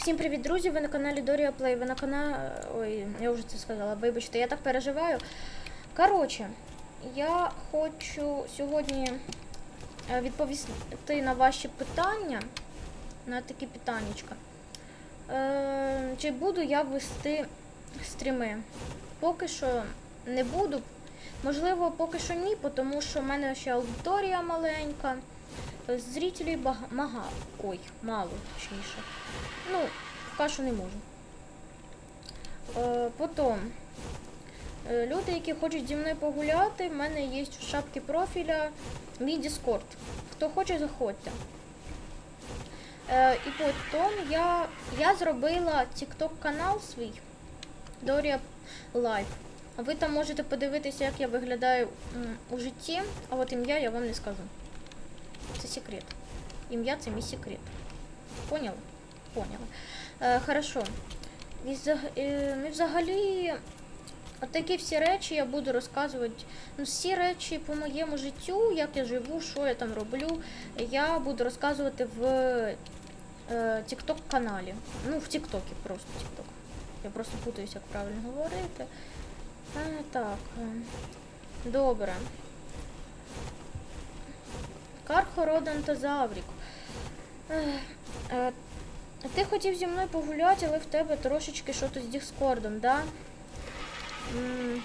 Всім привіт, друзі! Ви на каналі Дорія Плей. Ви на каналі. Ой, я вже це сказала, вибачте, я так переживаю. Коротше, я хочу сьогодні е, відповісти на ваші питання, на такі питаннячка. Е, чи буду я вести стріми? Поки що не буду. Можливо, поки що ні, тому що в мене ще аудиторія маленька. Зрителей бага... Ой, мало, точніше. Ну, що не можу. Е, потім. Е, люди, які хочуть зі мною погуляти, в мене є в шапці профіля мій Discord. Хто хоче, заходьте. Е, і потім я, я зробила TikTok канал свій Дорія Live. Ви там можете подивитися, як я виглядаю у житті, а от ім'я я вам не скажу. Це секрет. Ім'я це мій секрет. Поняли? Поняли. Е, хорошо. І е, взагалі такі всі речі я буду розказувати. Ну, всі речі по моєму життю, як я живу, що я там роблю, я буду розказувати в е, TikTok каналі. Ну, в TikTok, просто TikTok. Я просто путаюсь, як правильно говорити. Е, так. е, Добре. Кархородонтозаврік. Ех, е, Ти хотів зі мною погуляти, але в тебе трошечки щось з Діскордом, да? М,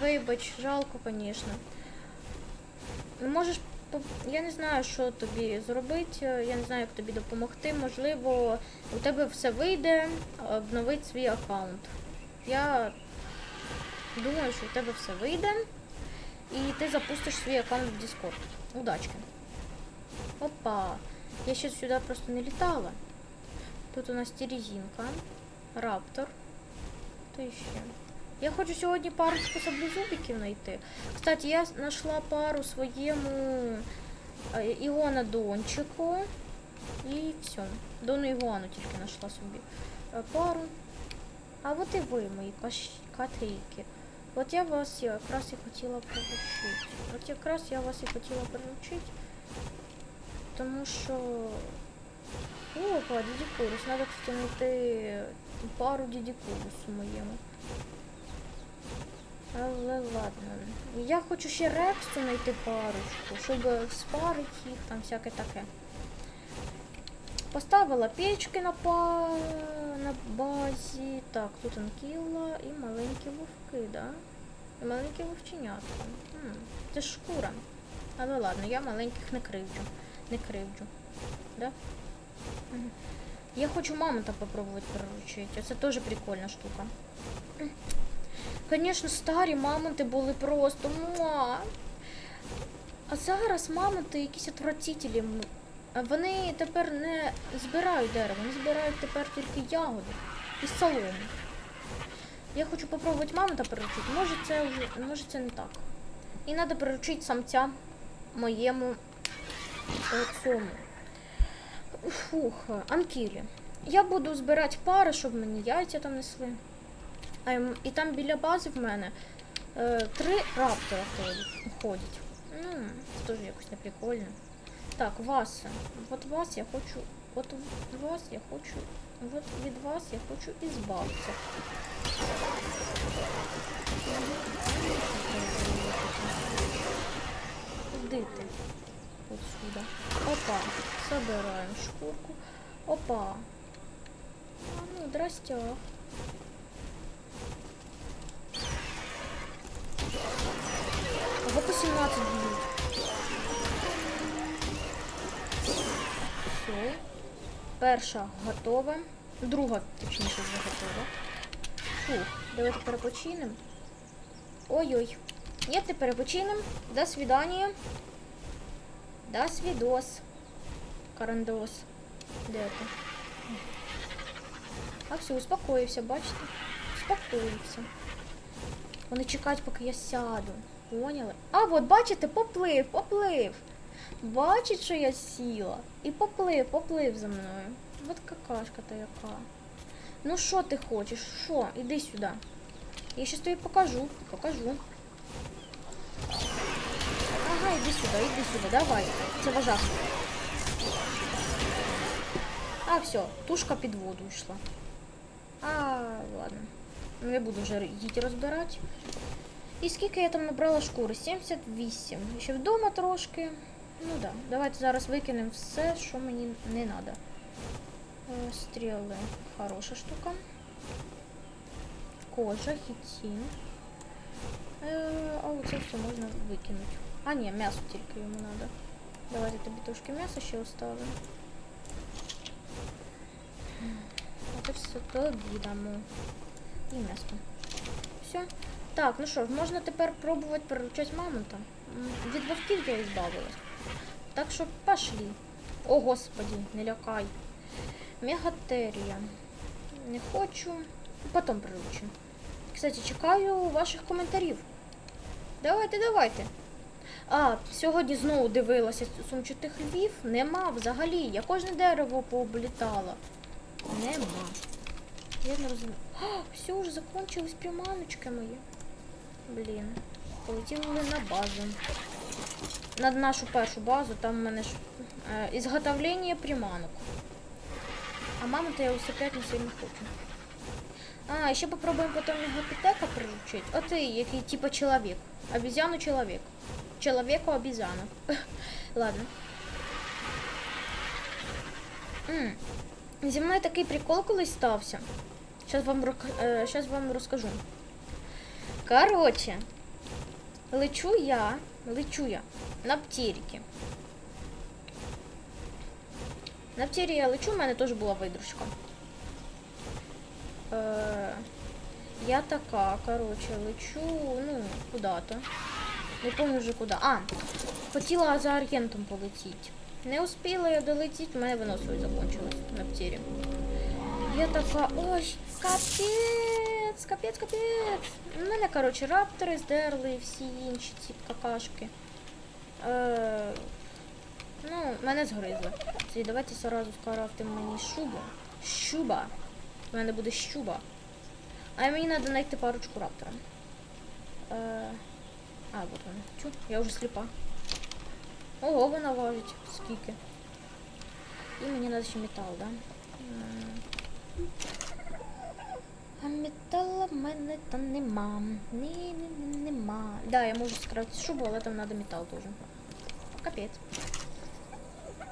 Вибач, жалко, звісно. Можеш, я не знаю, що тобі зробити, я не знаю, як тобі допомогти. Можливо, у тебе все вийде обновити свій аккаунт. Я думаю, що у тебе все вийде. І ти запустиш свій аккаунт в Discord. Удачки. Опа. Я ще сюди просто не літала. Тут у нас терезинка, раптор. Що ще? Я хочу сьогодні парочку саблезубиків знайти. Кстати, я знайшла пару своєму е, ігонодончику. І все. Дону ігуану тільки знайшла собі е, пару. А от і ви, мої каш... котрійки. От я вас якраз і хотіла приручити. От якраз я вас і хотіла приручити. Тому що. Опа, діді Курус. Кстати, знайти пару діді Курусу моєму. Але ладно. Я хочу ще Рексу знайти парочку, щоб спарити їх, там всяке таке. Поставила печки на па... на базі. Так, тут анкіла і маленькі вовки, да? І маленькі вовченятка. М, Це ж шкура. Але ладно, я маленьких не кривджу. Не кривджу. Да? Я хочу мамонта попробувати приручити. Це теж прикольна штука. Звісно, старі мамонти були просто муа. А зараз мамонти якісь отвратителі. Вони тепер не збирають дерево, вони збирають тепер тільки ягоди і солому. Я хочу попробувати мамонта приручити. Може це вже може це не так. І треба приручити самця моєму цьому. Фух, анкілі. Я буду збирати пари, щоб мені яйця там несли. І там біля бази в мене е, три раптора ходять. Ну, це теж якось неприкольно. Так, вас. От вас я хочу. От вас я хочу. От від вас я хочу ізбавитися. Куди? От сюди. Опа. Собираємо шкурку. Опа. А, ну, здрастя. Або по 17 б'ють. Все. Перша готова. Друга, точніше, вже готова. Фух, давайте перепочинемо. Ой-ой. Ні, не перепочинемо. До свидания. До свідос. Карандос. Де ти? А все, успокоївся, бачите? Успокоївся. Вони чекають, поки я сяду. Поняли? А, от бачите, поплив, поплив. Бачить, що я сіла. І поплив, поплив за мною. От какашка то яка. Ну що ти хочеш? Що? Іди сюди. Я щас тобі покажу. Покажу. Ага, іди сюди, іди сюди, давай. Це. А, все, тушка під воду йшла. А, ладно. Не буду вже її розбирати. І скільки я там набрала шкури? 78. Ще вдома трошки. Ну да. Давайте зараз викинемо все, що мені не треба. Стріли. Хороша штука. Кожа, хітін. Е, а оце все можна викинути. А, ні, м'ясо тільки йому треба. Давайте тобі трошки м'яса ще оставимо. А це все тобі дамо. І м'ясо. Все. Так, ну що ж, можна тепер пробувати приручати мамонта. Від вовків я ізбавилась. Так що пошли. О, господі, не лякай. Мегатерія. Не хочу. Потім приручу. Кстати, чекаю ваших коментарів. Давайте, давайте. А, сьогодні знову дивилася сумчатих львів. Нема взагалі. Я кожне дерево пооблітала. Нема. Я не розумію. А, все, вже закончились приманочки мої. Блін. Полетіли на базу. На нашу першу базу, там в мене ж е, ізготовлення приманок. А маму то я усипять не сильно хочу. А, ще попробуємо потім його питека приручити. А ти, який типа чоловік. Обезьяну чоловік. Чоловіку обезьяна. Ладно. М. Зі мною такий прикол колись стався. Зараз вам, е, вам розкажу. Короче, лечу я, лечу я на птірки. На птірі я лечу, в мене теж була видручка. Е, я така, короче, лечу, ну, куда-то. Не помню вже куди. А, хотіла за аргентом полетіти. Не успіла я долетіти, в мене виносливість закончилась на птірі. Я така, ой, капець, капець, капець. У мене, коротше, раптори здерли і всі інші ці какашки. Е, ну, мене згризли. Тоді давайте сразу скарафтимо мені шубу. Щуба. У мене буде щуба. А мені треба знайти парочку раптора. Е, а, вот вона. Чу, я вже сліпа. Ого, вона важить. Скільки. І мені треба ще метал, да? М. А металу в мене там нема. Ні, ні, ні, нема. Да, я можу скрафтити шубу, але там треба метал теж. Капець.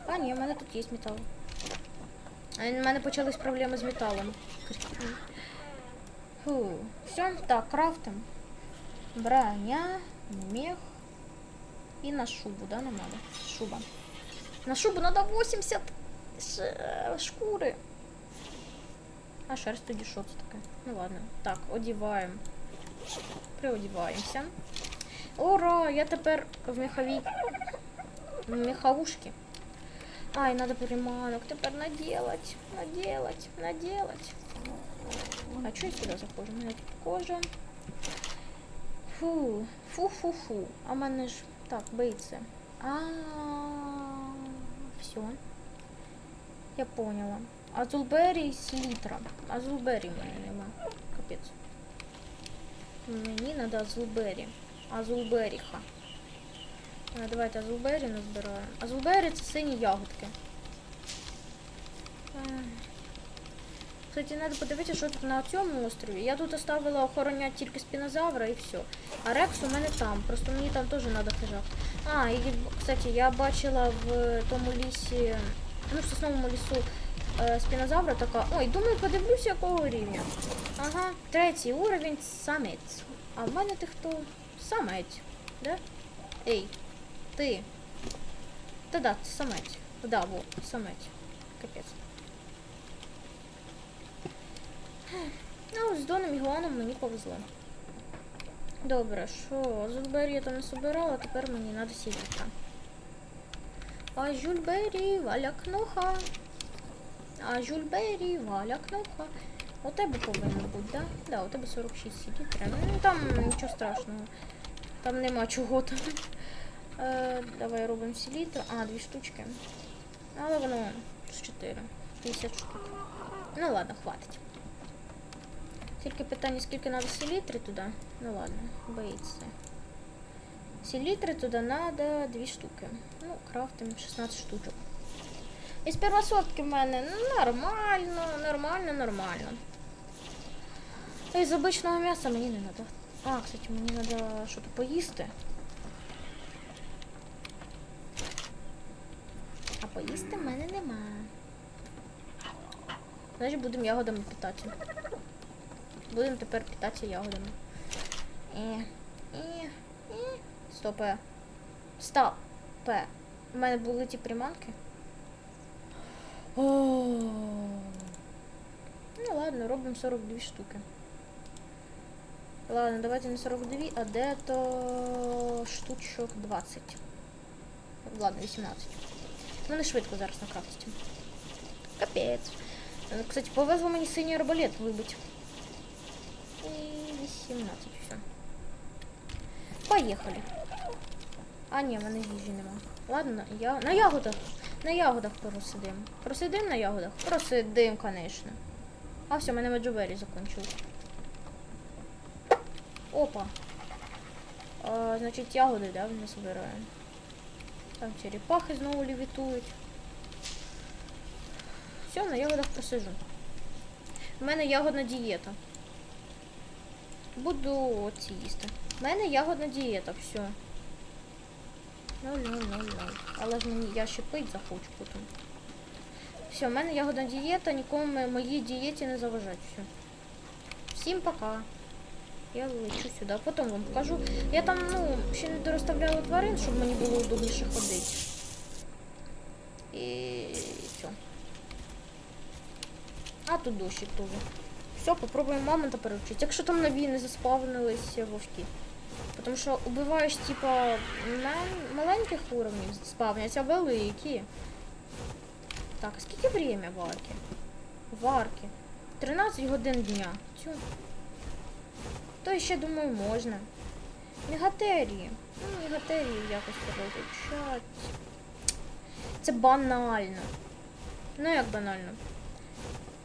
А, ні, в мене тут є метал. А в мене почались проблеми з металом. Фу. Все, так, крафтим. Броня, мех. І на шубу, да, нам надо? Шуба. На шубу надо 80 ш- шкури. А шерсть тоді що це таке? Ну ладно. Так, одіваємо. Приодіваємося. Ура! Я тепер в меховій. В меховушці. Ай, надо приманок тепер наделать. Наделать, наделать. А что я сюда захожу? У мене тут кожа. Фу, фу-фу-фу. А мене ж. Так, бийце. А, все. Я поняла. Азулбері селітра. Азулбері в мене нема. Капець. Мені треба азулбері. Азулберіха. А, давайте азулбері назбираємо. Азулбері це сині ягодки. Кстати, треба подивитися, що тут на цьому острові. Я тут оставила охороняти тільки спінозавра і все. А Рекс у мене там. Просто мені там теж треба хижак. А, і, кстати, я бачила в тому лісі, ну, в сосновому лісу е, спінозавра така. Ой, думаю, подивлюся, якого рівня. Ага, третій уровень самець. А в мене ти хто? Самець. Да? Ей, ти. Та да, це самець. Да, во, самець. Капець. Ось з Доном і Гуаном мені повезло. Добре, що, Жульбері я там не собирала, тепер мені треба сідати. А Жульбері, валя кноха. А Жульбері, валя кноха. У тебе повинно бути, да? Да, у тебе 46 сідіть. Ну там нічого страшного. Там нема чого там. Е, давай робимо селітр. А, дві штучки. Але воно з 4. 50 штук. Ну ладно, хватить. Тільки питання, скільки треба селітри туди. Ну ладно, боїться. Селітри туди треба 2 штуки. Ну, крафтим 16 штучок. Із первосортки в мене ну, нормально, нормально, нормально. А із обичного м'яса мені не треба. А, кстати, мені треба щось поїсти. А поїсти в мене нема. Значить, будемо ягодами питатися. Будемо тепер питатися ягодами. І, і, і. Стопе. Стопе. У мене були ті приманки. О. Ну ладно, робимо 42 штуки. Ладно, давайте не 42, а де то штучок 20. Ладно, 18. Ну не швидко зараз накрафтити. Капець. Е, Кстати, повезло мені синій арбалет вибити. І 18, все. Поїхали. А, ні, в мене їжі нема. Ладно, я... на ягодах. На ягодах просидим. Просидим на ягодах? Просидим, конечно. А все, мене меджувері закончилось. Опа. А, значить, ягоди, да, ми збираємо. Там черепахи знову лівітують. Все, на ягодах просижу. У мене ягодна дієта. Буду оці їсти. У мене ягодна дієта, все. Ну. Але ж мені я ще пить захочу потім. Все, в мене ягодна дієта, нікому моїй дієті не заважать. Все. Всім пока. Я лечу сюди. Потім вам покажу. Я там, ну, ще не дорозставляла тварин, щоб мені було удобніше ходити. І все. А тут дощик теж. Все, попробуємо мамонта перевчити. Якщо там нові не заспавнились вовки. Тому що убиваєш, типа, на маленьких уровнів спавняться великі. Так, а скільки время варки? Варки. 13 годин дня. Тю. То ще, думаю, можна. Мегатерії. Ну, мегатерії якось переключать. Це банально. Ну як банально?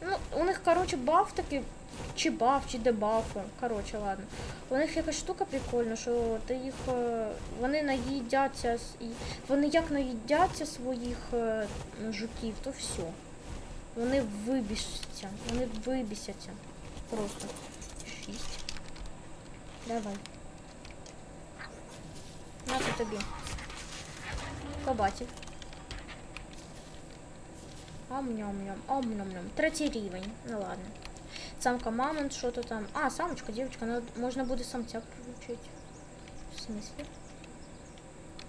Ну, у них, коротше, баф такий, чи баф, чи дебаф. Коротше, ладно. У них якась штука прикольна, що ти їх. е, Вони наїдяться, вони як наїдяться своїх е, жуків, то все. Вони вибісяться. Вони вибісяться. Просто. Шість. Давай. На тобі. Побачив. Ам-ням-ням, ам-ням-ням. Третій рівень. Ну ладно. Самка мамонт, що то там. А, самочка, дівчинка, ну, можна буде самця приручити. В смислі?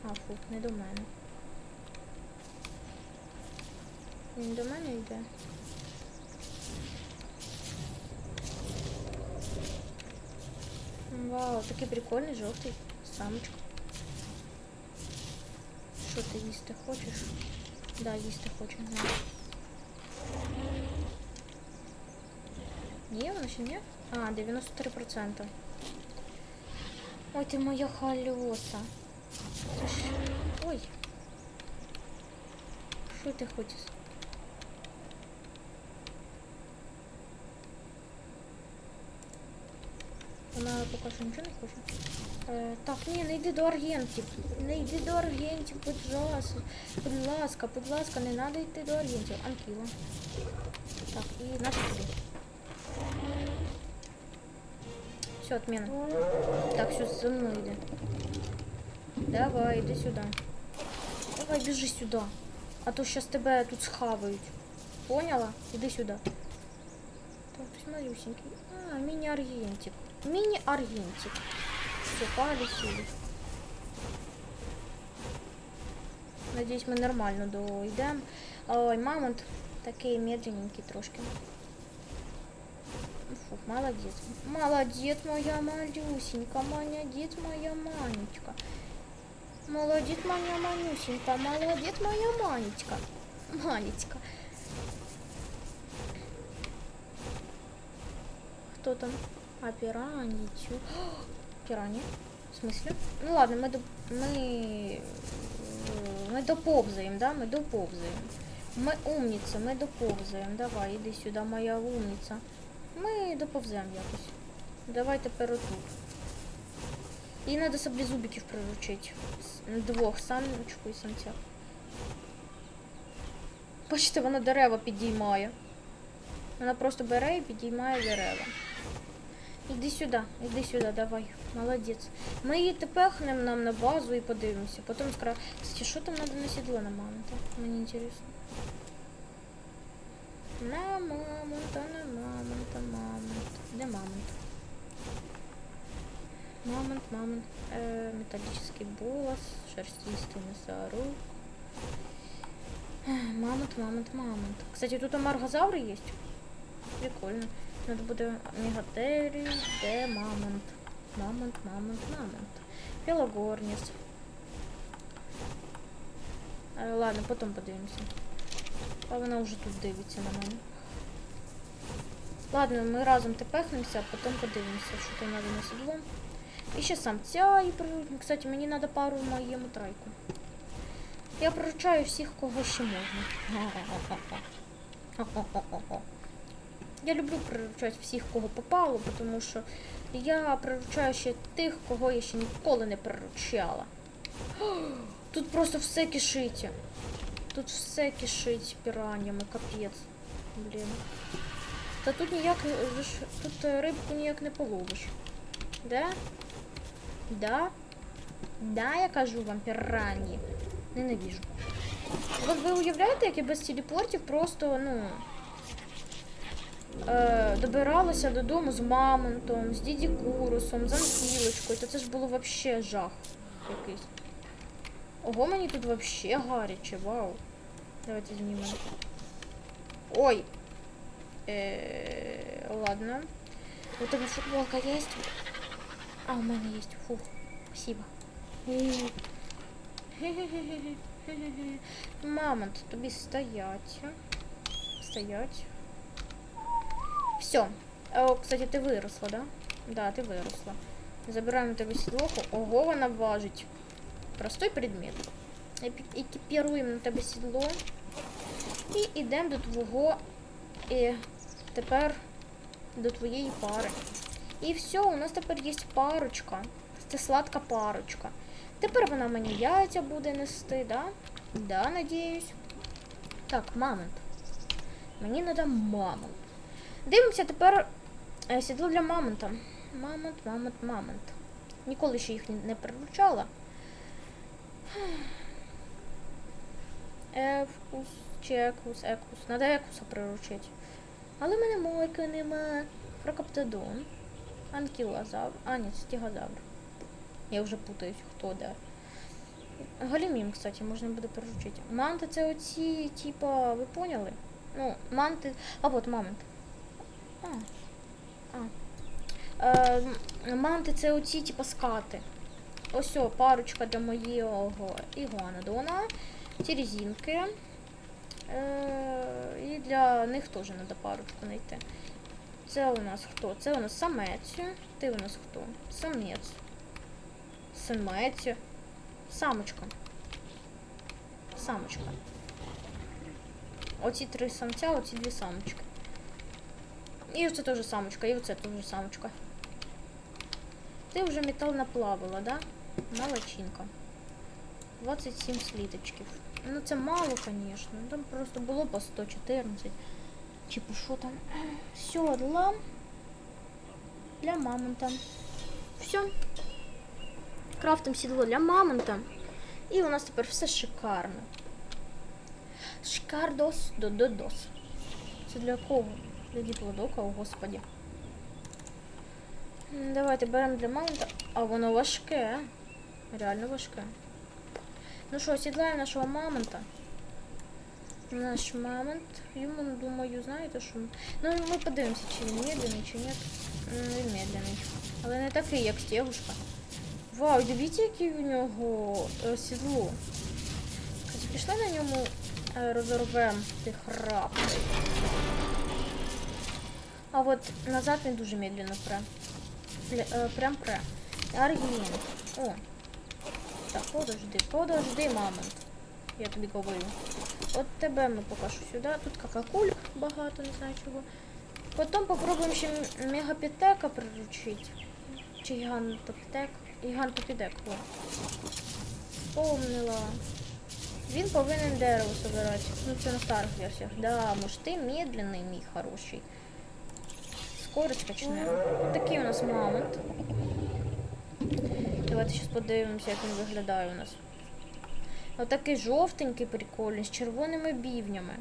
А, фу, не до мене. Він до мене йде. Вау, такий прикольний жовтий самочка. Що ти їсти хочеш? Да, їсти хочу, знаю. Ні, воно ще ні? А, 93%. Ой, ти моя халюса. Ой. Що ти хочеш? Поки нічого не хоче. Е, так, ні, не йди до аргентів. Не йди до аргентів, будь ласка. Будь ласка, будь ласка, не треба йти до аргентів. Анкіла. Так, і наш тобі. Все, отмена. Так, все, за мной иди. Давай, иди сюда. Давай, бежи сюда. А то сейчас тебя тут схавают. Поняла? Иди сюда. Так, ты малюсенький. А, мини-аргентик. Мини-аргентик. Все, полетели. Надеюсь, мы нормально дойдем. Ой, мамонт такий медленненький трошки. Фу, молодец. Молодец, моя малюсенька, молодец, моя манечка. Молодец, моя манюсенька, молодец, моя манечка. Манечка. Кто там? А, пираньи. чё? Пираньи? В смысле? Ну ладно, мы, доп... мы... э, мы доползаем, да? Мы доползаем. Мы умница, мы доповзаємо. Давай, іди сюди, моя умниця. Ми доповземо якось. Давай тепер отут. І треба собі зубиків приручити. С- Двох, самочку і самця. Бачите, вона дерева підіймає. Вона просто бере і підіймає дерева. Іди сюди, іди сюди, давай. Молодець. Ми її тепехнемо нам на базу і подивимося. Потім скажу, кстати, що там треба на сідло на мамонта? Мені цікаво. На мамонта, на мамонта, мамонт. Де мамонт? Мамонт, мамонт. Э, металлический волос, шерстистый носорог. Эх, Мамонт, мамонт, мамонт. Кстати, тут амаргозавры есть. Прикольно. Надо буде мегатерий, де мамонт. Мамонт, мамонт, мамонт. Пелагорніс. Е, ладно, потім подивимося. А вона вже тут дивиться на мене. Ладно, ми разом тепехнемося, а потім подивимося, що там надо на седло. І ще самця і приручник. Кстати, мені треба пару в моєму трайку. Я приручаю всіх, кого ще можна. Я люблю приручати всіх, кого попало, тому що я приручаю ще тих, кого я ще ніколи не приручала. Тут просто все кишить. Тут все кишить піраннями, капець. Блін. Та тут ніяк тут е, рибку ніяк не половиш. Да? Да? Да, я кажу вам, піранні. Ненавижу. Ви, ви уявляєте, як я без телепортів просто, ну. Е, добиралася додому з мамонтом, з діді Курусом, з Анкілочкою. То це ж було вообще жах якийсь. Ого, мені тут вообще гаряче, вау. Давайте знімемо. Ой. Е, ладно. У тебе футболка есть? А, у мене есть. Фух, спасибо. Мамонт, тобі стоять. Стоять. Все. О, кстати, ти виросла, да? Да, ти виросла. Забираємо тебе сідлоху. Ого, вона важить. Простой предмет. Екіпіруємо на тебе сідло. І йдемо до твого. І тепер до твоєї пари. І все, у нас тепер є парочка. Це сладка парочка. Тепер вона мені яйця буде нести, да? Да, надіюсь. Так, мамонт. Мені треба мамонт. Дивимося тепер е, сідло для мамонта. Мамонт, мамонт, мамонт. Ніколи ще їх не приручала. Евкус чи екус, екус. Надо екуса приручити. Але в мене мойки нема. Прокоптодон. Анкілозавр. А, ні, стегозавр. Я вже путаюсь, хто де. Галімім, кстати, можна буде приручити. Манти це оці, типа, ви поняли? Ну, манти. А от мамонт. Е, манти це оці, типа, скати. Ось о, парочка для моєго ігуанодона. Ці резинки. Е, і для них теж треба парочку знайти. Це у нас хто? Це у нас самець. Ти у нас хто? Самець. Самець. Самочка. Самочка. Оці три самця, оці дві самочки. І оце теж самочка, і оце теж самочка. Ти вже метал наплавила, да? Молодчинка. 27 сліточків. Ну це мало, звісно. Там просто було по 114. Типу, що там? Сьодла для мамонта. Все. Крафтим сідло для мамонта. І у нас тепер все шикарно. Шикардос дододос. Це для кого? Для діплодока, о господі. Давайте беремо для мамонта. А воно важке. Реально важке. Ну що, сідлаємо нашого мамонта. Наш мамонт. Йому, думаю, знаєте що? Ну, ми подивимося, чи він медленний, чи ні. Він медленний. Але не такий, як стягушка. Вау, дивіться, який у нього е, сідло. Пішли на ньому е, розорвемо тих раптів. А от назад він дуже медленно пре. Е, Прям пре. Аргент. О. Так, подожди, подожди, мамонт. Я тобі говорю. От тебе ми покажу сюди. Тут какакуль багато, не знаю чого. Потім попробуємо ще мегапітека приручити. Чи гігантопітек. Гігантопітек, о. Помнила. Він повинен дерево собирати. Ну це на старих версіях. Да, може ти медленний, мій хороший. Скорость качнемо. Такий у нас мамонт. Давайте зараз подивимося, як він виглядає у нас. Отакий жовтенький прикольний, з червоними бівнями.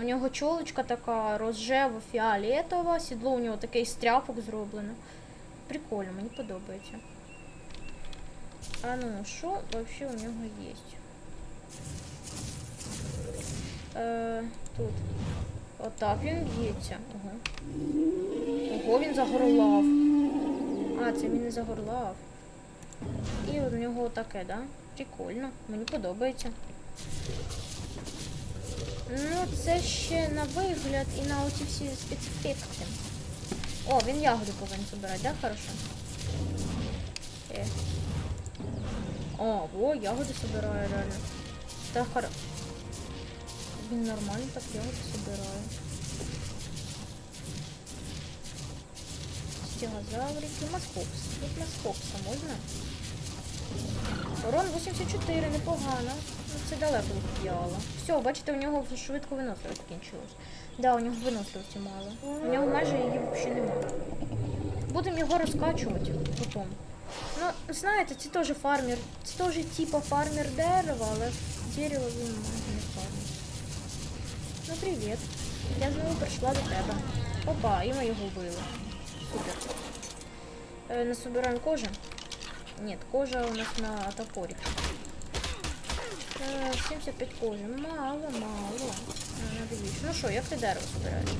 У нього чолочка така розжево фіолетова, сідло у нього таке з тряпок зроблене. Прикольно, мені подобається. А ну, що взагалі у нього є? Е, тут. Отак він б'ється. Ого. Ого, він загорлав. А, це він не загорлав. І у нього таке, да? Прикольно, мені подобається. Ну, це ще на вигляд і на оці всі спецефекти. О, він ягоди повинен збирати, да? Хорошо. Е. О, во, ягоди собирає реально. Та хоро... Він нормально так ягоди собирає. Стегозаврики, маскопс. Тут маскопса можна? Урон 84, непогано. Ну, це далеко від. Все, бачите, у нього швидко виносливість закінчилась. Да, у нього виносливості мало. У нього майже її взагалі немає. Будемо його розкачувати потім. Ну, знаєте, це теж фармер. Це теж типа фармер дерева, але дерево він фармер. Ну привіт. Я знову прийшла до тебе. Опа, і ми його вбили. Супер. Е, не собираємо кожи. Нет, кожа у нас на топорик. Е, 75 кожи. Мало, мало. Е, Надо більше. Ну що, як ти дерево збираєш?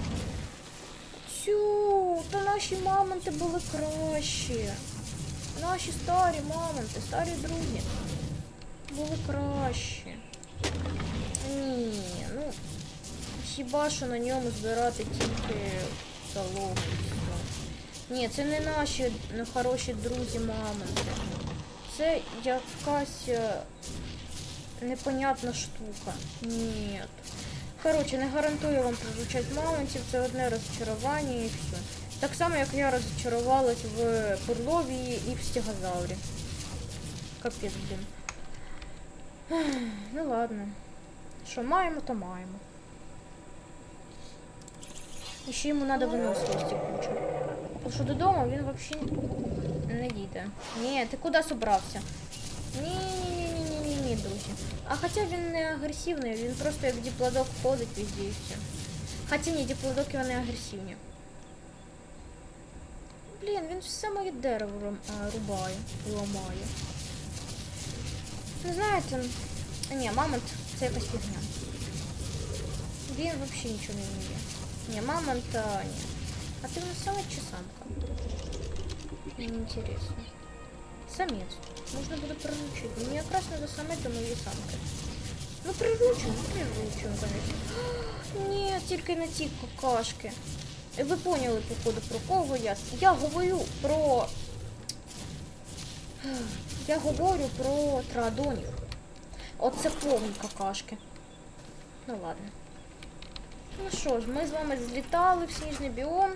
Тю, та наші мамонти були кращі. Наші старі мамонти, старі друзі. Були кращі. Хіба що на ньому збирати тільки все. Ні, це не наші ну, хороші друзі мамонти. Це якась е, непонятна штука. Ні. Коротше, не гарантую вам приручати мамонтів, це одне розчарування і все. Так само, як я розчарувалась в Пурловії і в Стегозаврі. Капець, блін. Ну ладно. Що маємо, то маємо. І ще йому треба виносливості кучу. Тому що додому він взагалі не дійде. Ні, ти куди собрався? Ні-ні-ні-ні-ні, друзі. А хоча він не агресивний, він просто як діплодок ходить везде і все. Хоча ні, діплодоки вони агресивні. Блін, він все моє дерево ром- а, рубає і ламає. Ну знаєте, ні, мамонт це якась фігня. Він взагалі нічого не вміє. Ні, мамонт, а, ні. А ты у нас самец чи самка? Мне интересно. Самец. Нужно буде приручити. Мені якраз надо самець до моєї самки. Ну приручимо, приручимо, конечно. Ні, тільки не ці какашки. Ви поняли, походу, про кого я. Я говорю про. Я говорю про традонів. Оце повні какашки. Ну ладно. Ну що ж, ми з вами злітали в сніжний біом,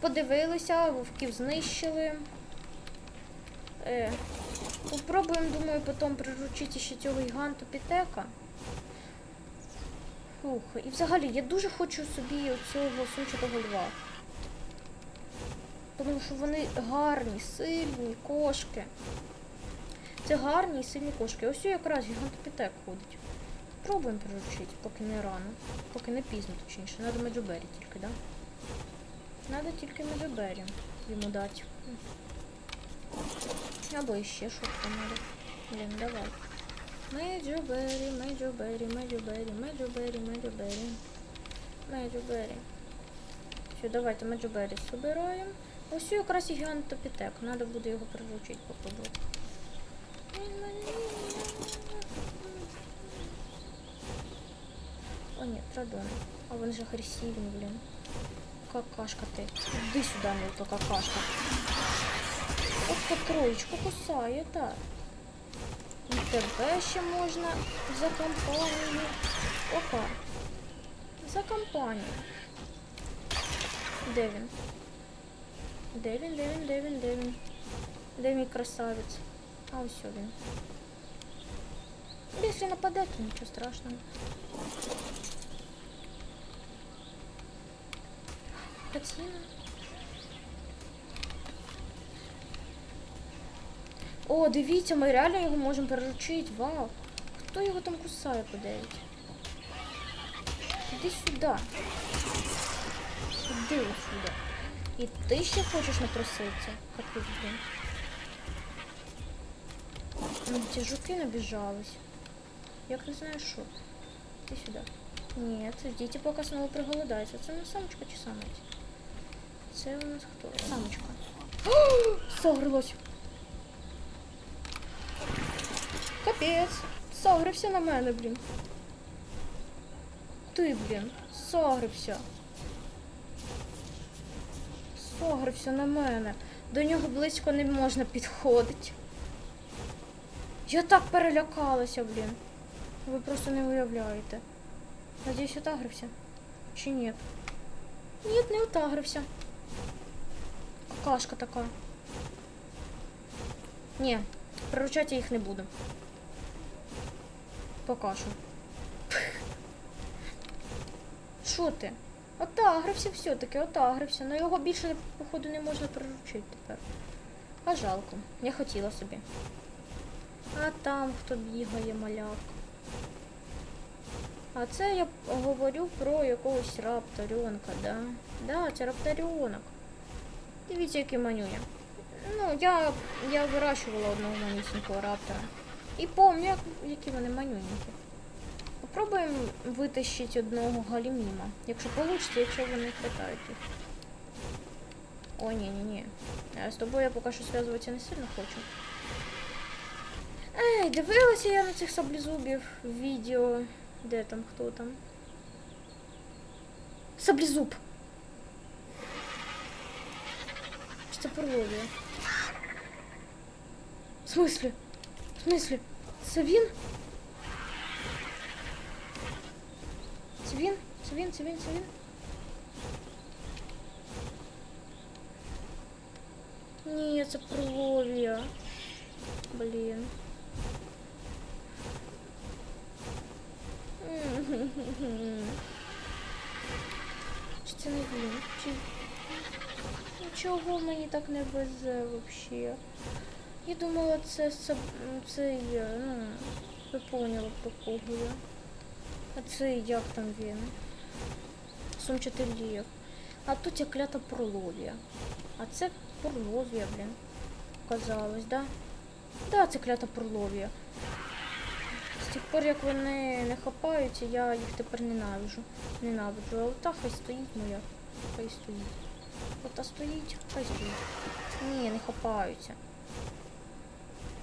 подивилися, вовків знищили. Е, попробуємо, думаю, потім приручити ще цього гіганту Пітека. Фух, і взагалі я дуже хочу собі цього сумчатого льва. Тому що вони гарні, сильні кошки. Це гарні і сильні кошки. Ось якраз гігантопітек ходить. Пробуємо приручити, поки не рано. Поки не пізно, точніше. Надо меджубері тільки, да? Надо тільки меджубері йому дати. Або іще щось там надо. Блін, давай. Меджубері, меджубері, меджубері, меджубері, меджубері. Меджубері. Все, давайте меджубері собираємо. Ось якраз і гігантопітек. Надо буде його приручити, попробувати. О, нет, традон. А вон же агрессивный, блин. Какашка ты. Иди сюда, мелкая какашка. От по троечку кусає, так. І тебе ще можна за компанію. Опа. За компанію. Де він? Де він, де він, де він, де він? Де мій красавець? А ось він. Если нападать, то ничего страшного. Катина. О, дивіться, ми реально його можемо приручити. Вау. Хто його там кусає, подивіться? Іди сюди. Іди сюди. І ти ще хочеш напроситися? Капець, блін. Ці жуки набіжались. Як не знаю що. Іди сюди. Ні, це діти поки знову приголодаються. Це не самочка чи самець? Це у нас хто? Самочка. Согрилось. Капець. Согрився на мене, блін. Ти, блін, согрився. Согрився на мене. До нього близько не можна підходити. Я так перелякалася, блін. Ви просто не уявляєте. Надіюсь, отагрився? Чи ні? Ні, не отагрився. Какашка така. Ні, приручати я їх не буду. Пока що. Що ти? Отагрився все-таки, отагрився. Но його більше, походу, не можна приручити тепер. А жалко. Я хотіла собі. А там хто бігає, маляк. А це я говорю про якогось рапторенка, да? Да, це рапторенок. Дивіться, який манюня. Ну, я, я вирощувала одного манюсінького раптора. І помню, які вони манюнькі. Попробуємо витащити одного галіміма. Якщо вийде, якщо вони хватають їх. О, ні, ні, ні. З тобою я поки що зв'язуватися не сильно хочу. Ей, дивилася я на цих саблезубів в відео. Де там, хто там? Саблезуб! Чи це перловія? В смислі? В смислі? Це він? Це він? Це він, це він, це він? Ні, це перловія. Блін. Чи це не він? Чи... Чого мені так не везе взагалі? Я думала, це саб... це я, ну, ви поняли. А це як там він? Сумчатий лів. А тут я клята пролов'я. А це Пурлов'я, блін. Казалось, да? Да, це клята Пурлов'я. Тих пор, як вони не хапаються, я їх тепер ненавиджу. Ненавиджу. А ота хай стоїть моя. Хай стоїть. Ота стоїть, хай стоїть. Ні, не хапаються.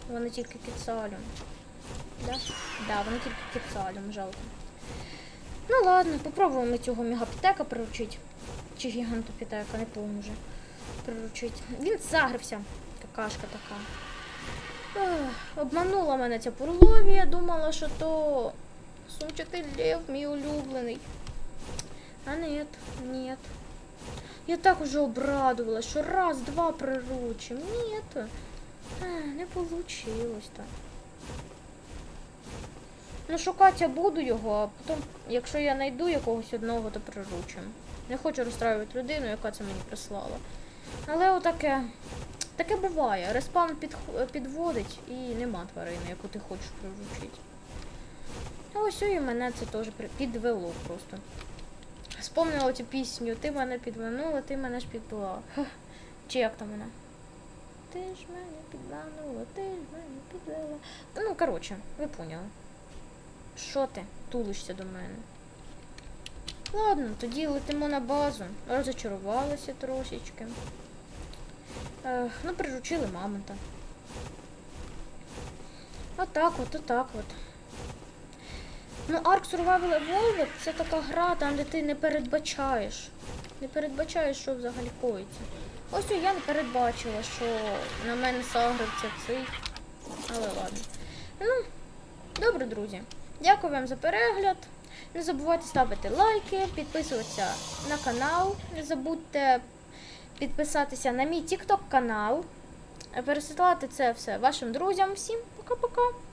Вони тільки кицалем. Да? Да, вони тільки кицалем, жалко. Ну ладно, попробуємо цього мегапітека приручити. Чи гігантопітека, не помню вже. Приручити. Він загрився. Какашка така. Обманула мене ця пурловія, думала, що то сумчатий лев, мій улюблений. А нет, нет. Я так уже обрадувалась, що раз-два приручим. Нет. Ех, не получилось так. Ну, шукати я буду його, а потім, якщо я знайду якогось одного, то приручим. Не хочу розстраювати людину, яка це мені прислала. Але отаке. Таке буває. Респаун під, підводить і нема тварини, яку ти хочеш приручити. Ось і мене це теж підвело просто. Спомнила цю пісню, ти мене підманула, ти мене ж підвела. Чи як там вона? Ти ж мене підманула, ти ж мене підвела. Ну, коротше, ви поняли. Що ти тулишся до мене? Ладно, тоді летимо на базу. Розочарувалася трошечки. Ех, ну, приручили мамонта. Отак от, отак от. Ну, Ark Survival Evolved це така гра, там, де ти не передбачаєш. Не передбачаєш, що взагалі коїться. Ось я не передбачила, що на мене сагрився цей. Але ладно. Ну, добре, друзі. Дякую вам за перегляд. Не забувайте ставити лайки, підписуватися на канал. Не забудьте підписатися на мій TikTok канал. Пересилати це все вашим друзям. Всім пока-пока!